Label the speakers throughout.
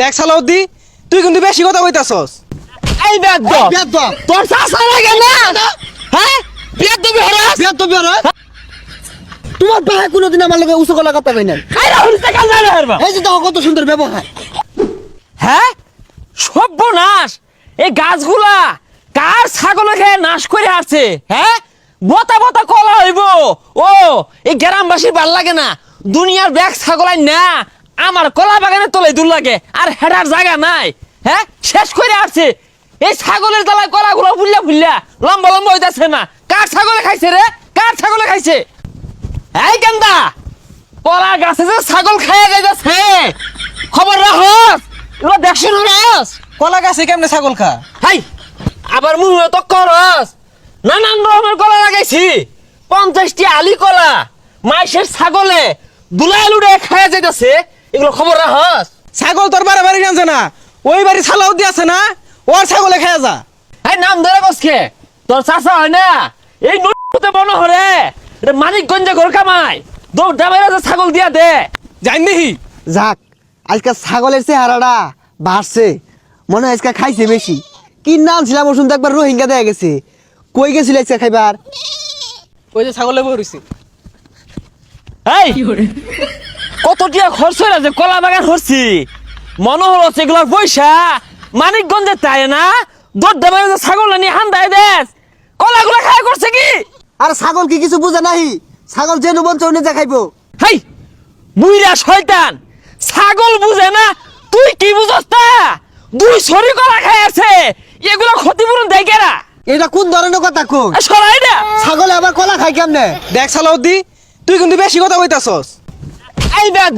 Speaker 1: দেখ সালাউদ্দি তুই কিন্তু বেশি কথা কইতাছস।
Speaker 2: এই বেদ
Speaker 3: বেদ
Speaker 2: তোর চাষা লাগে না? হ্যাঁ? বেদ দিবি হরাস
Speaker 3: বেদ বের তোমার ভাই কোনোদিন আমার লগে উঁচু গলা কথা কই নাই।
Speaker 2: আরে হরিতে কাল না হারবা
Speaker 3: এই যে দেখো কত সুন্দর ব্যবহার।
Speaker 2: হ্যাঁ? সর্বনাশ! এই গাছগুলা কার ছাগলে খেয়ে নাশ করে আছে হ্যাঁ? বতা বতা কলা হইব। ও এই গ্রামবাসীর ভালো লাগে না। দুনিয়ার ব্যাগ ছাগলাই না। আমার কলা বাগানে তোলে দূর লাগে আর হেডার জায়গা নাই। হ্যাঁ? শেষ করে আসছে। এই ছাগলের তলায় কলাগুলো ফুললা ফুললা লম্বা লম্বা হইতাছে না। কার ছাগলে খাইছে রে? কার ছাগলে খাইছে? এই গেন্দা! কলা গাছে যে ছাগল খাইয়া যাইতেছে। খবর রাখস। এগুলো দেখছ না রাস
Speaker 1: কলা গাছে কেমনে ছাগল খা?
Speaker 2: হাই! আবার মুহে তো করস। নানান রকমের কলা লাগাইছি। পঞ্চাশটি আলি কলা মাইসের ছাগলে দুলাই লুড়ে খাইয়া যাইতেছে। এগুলো খবর রাখস।
Speaker 1: ছাগল তোর বাড়ি বাড়ি জানছে না? ওই বাড়ি সালাউদ্দি আছে না? ওর ছাগলে খেয়ে যা।
Speaker 2: এই নাম ধরে বসকে তোর চাষা হয় না? এই নদীতে বন হরে। এটা মানিকগঞ্জে ঘর কামাই। দৌড় দামের ছাগল দিয়া দে।
Speaker 1: জান দেখি।
Speaker 3: যাক আজকে ছাগলের চেহারাটা বাড়ছে। মনে হয় আজকে খাইছে বেশি। কি নাম ছিলাম ওর শুনতে একবার রোহিঙ্গা দেয়া গেছে। কই গেছিল আজকে খাইবার?
Speaker 1: ওই যে ছাগলে বইছি
Speaker 2: এই! কত টিয়া খরচ হয়ে যে কলা বাগান করছি মনে হলো সেগুলোর পয়সা মানিকগঞ্জে তাই না? দর দামের ছাগল নিয়ে হান্দায় দেশ। কলাগুলো খায় করছে কি?
Speaker 3: আর ছাগল কি কিছু বুঝে নাই ছাগল যে নুবন চৌনে যা খাইবো
Speaker 2: হেই বুইরা শয়তান! ছাগল বুঝে না? তুই কি বুঝস তা? দুই সরি কলা খায় আছে। এগুলো ক্ষতিপূরণ দেয় কেরা?
Speaker 3: এটা কোন ধরনের কথা
Speaker 2: এ সরাই না
Speaker 3: ছাগলে আবার কলা খাই কেমনে?
Speaker 1: দেখ সালাউদ্দি তুই কিন্তু বেশি কথা কইতাছস।
Speaker 2: এই বেদ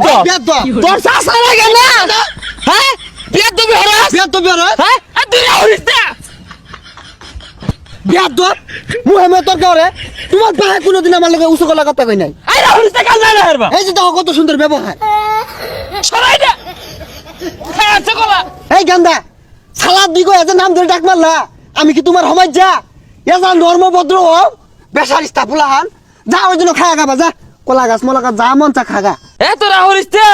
Speaker 2: তোর চাষা লাগে না। হ্যাঁ? বেদ হরাস
Speaker 3: বেদ
Speaker 2: হ্যাঁ? তুই না
Speaker 3: করে তোমার ভাই কোনোদিন আমার লগে উঁচু গলা কথা কই নাই।
Speaker 2: রাহুলিস না কাল না হারবা।
Speaker 3: এই যে দেখো কত সুন্দর ব্যবহার।
Speaker 2: সরাই না খায় আছে কলা
Speaker 3: এই গান্দা সালাদ দিগো নাম ধরে ডাক মারলা। আমি কি তোমার সমাজ যা? এজা নর্ম ভদ্র হও বেসার ইস্তাফুলাহান যা ওই জন্য খায়া খাবা যা। কলা গাছ মলা গাছ যা মন চা খাগা।
Speaker 2: এত রাহুলিস না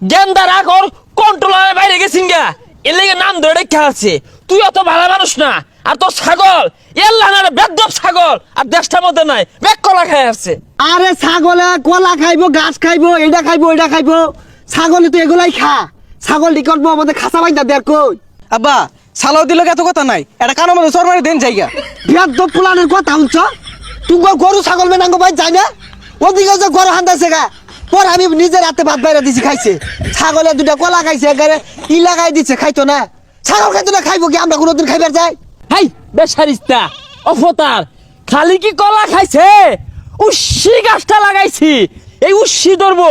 Speaker 2: গেন্দা রাখ ওর কন্ট্রোলারের বাইরে গেছিন গা। এর লেগে নাম ধরে রেখে আছে। তুই অত ভালো মানুষ না আর তোর ছাগল এল্লা না বেদব ছাগল আর দেশটার মধ্যে নাই। বেক কলা খায় আছে
Speaker 3: আরে ছাগলে কলা খাইবো গাছ খাইবো এটা খাইবো এটা খাইবো। ছাগলে তো এগুলাই খা। ছাগল করব আমাদের খাসা বাইন্দা দেয়ার কই?
Speaker 1: আব্বা সালাউদ্দি লোক এত কথা নাই? এটা কানো মধ্যে সরমারি দেন জায়গা।
Speaker 3: বিয়ার দো পুলানের কথা শুনছ? তুমি গরু ছাগল মেনাঙ্গ বাই যায় না? ওদিকে যে গরু হান্দাছে গা। পর আমি নিজের হাতে ভাত বাইরে দিছি খাইছে। ছাগলে দুটা কলা খাইছে এগারে ই লাগাই দিছে খাইতো না। ছাগল খাইতো না খাইবো কি? আমরা কোনোদিন খাইবার যাই
Speaker 2: হাই বেসারিস্তা অফতার খালি কি কলা খাইছে? উস্সি গাছটা লাগাইছি এই উস্সি ধরবো।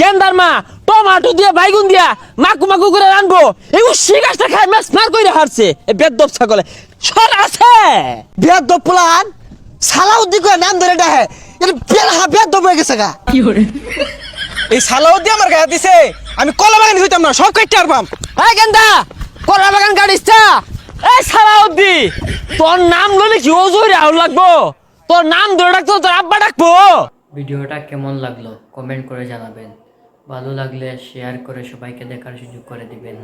Speaker 2: গেন্দার মা টমাটো দিয়ে বাইগুন দিয়া মাকু মাকু করে রানবো। এই উস্সি গাছটা খাই মেস মার করে হারছে। এই বেদব ছাগলে সর আছে
Speaker 3: দো পুলান? সালাউদ্দি করে নাম ধরে ডাহে বেলা
Speaker 1: এই সালাউদ্দি আমার গায়ে দিছে আমি কলা বাগানি হইতাম না সব কাটতে পারবাম
Speaker 2: এই গেন্দা কলা বাগান গাড়িসটা এই সালাউদ্দি তোর নাম ললে কি ওজোরে আউল লাগবো? তোর নাম ধরে ডাকতো তোর আব্বা ডাকবো।
Speaker 4: ভিডিওটা কেমন লাগল কমেন্ট করে জানাবেন। ভালো লাগলে শেয়ার করে সবাইকে দেখার সুযোগ করে দিবেন।